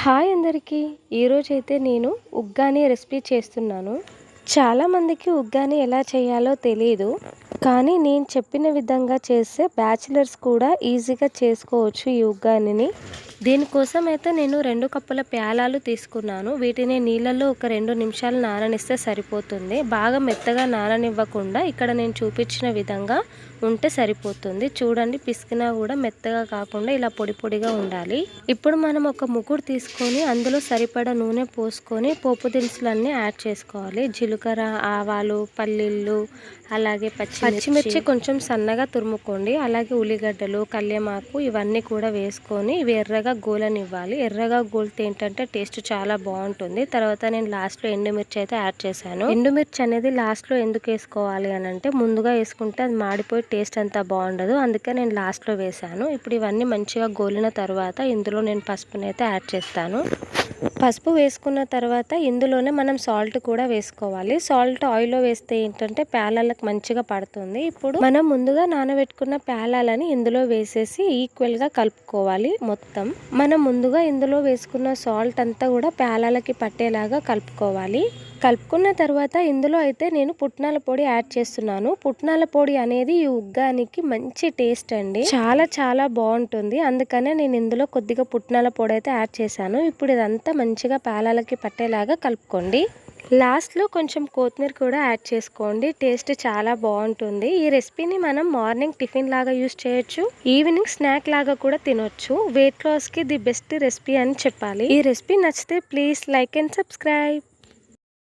Hi అందరికీ. ఈరోజు అయితే నేను ఉగ్గాని రెసిపీ చేస్తున్నాను. చాలామందికి ఉగ్గాని ఎలా చేయాలో తెలియదు కానీ నేను చెప్పిన విధంగా చేస్తే బ్యాచిలర్స్ కూడా ఈజీగా చేసుకోవచ్చు ఈ ఉగ్గానిని. దీనికోసం అయితే నేను రెండు కప్పుల ప్యాలాలు తీసుకున్నాను. వీటిని నీళ్ళల్లో ఒక రెండు నిమిషాలు నాననిస్తే సరిపోతుంది. బాగా మెత్తగా నాననివ్వకుండా ఇక్కడ నేను చూపించిన విధంగా ఉంటే సరిపోతుంది. చూడండి పిసికినా కూడా మెత్తగా కాకుండా ఇలా పొడి పొడిగా ఉండాలి. ఇప్పుడు మనం ఒక ముగ్గురు తీసుకొని అందులో సరిపడా నూనె పోసుకొని పోపు దినుసులన్నీ యాడ్ చేసుకోవాలి. జీలకర్ర ఆవాలు పల్లీలు అలాగే పచ్చి పచ్చిమిర్చి కొంచెం సన్నగా తురుముకోండి. అలాగే ఉల్లిగడ్డలు కల్యమాకు ఇవన్నీ కూడా వేసుకొని ఇవి ఎర్రగా గోలనివ్వాలి. ఎర్రగా గోలితే ఏంటంటే టేస్ట్ చాలా బాగుంటుంది. తర్వాత నేను లాస్ట్లో ఎండుమిర్చి అయితే యాడ్ చేశాను. ఎండుమిర్చి అనేది లాస్ట్లో ఎందుకు వేసుకోవాలి అని అంటే ముందుగా వేసుకుంటే అది మాడిపోయి టేస్ట్ అంతా బాగుండదు. అందుకే నేను లాస్ట్లో వేసాను ఇప్పుడు ఇవన్నీ మంచిగా గోలిన తర్వాత ఇందులో నేను పసుపుని అయితే యాడ్ చేస్తాను. పసుపు వేసుకున్న తర్వాత ఇందులోనే మనం సాల్ట్ కూడా వేసుకోవాలి. సాల్ట్ ఆయిల్లో వేస్తే ఏంటంటే ప్యాలలకు మంచిగా పడుతుంది. ఇప్పుడు మనం ముందుగా నానబెట్టుకున్న ప్యాలాలని ఇందులో వేసేసి ఈక్వల్గా కలుపుకోవాలి మొత్తం. మనం ముందుగా ఇందులో వేసుకున్న సాల్ట్ అంతా కూడా ప్యాలాలకి పట్టేలాగా కలుపుకోవాలి. కలుపుకున్న తర్వాత ఇందులో అయితే నేను పుట్నాల పొడి యాడ్ చేస్తున్నాను. పుట్నాల పొడి అనేది ఈ ఉగ్గానికి మంచి టేస్ట్ అండి. చాలా చాలా బాగుంటుంది. అందుకనే నేను ఇందులో కొద్దిగా పుట్నాల పొడి అయితే యాడ్ చేశాను. ఇప్పుడు ఇదంతా మంచిగా పేలాలకి పట్టేలాగా కలుపుకోండి. లాస్ట్లో కొంచెం కొత్తిమీర కూడా యాడ్ చేసుకోండి. టేస్ట్ చాలా బాగుంటుంది. ఈ రెసిపీని మనం మార్నింగ్ టిఫిన్ లాగా యూస్ చేయొచ్చు. ఈవినింగ్ స్నాక్ లాగా కూడా తినొచ్చు. వెయిట్ లాస్కి ది బెస్ట్ రెసిపీ అని చెప్పాలి. ఈ రెసిపీ నచ్చితే ప్లీజ్ లైక్ అండ్ సబ్స్క్రైబ్.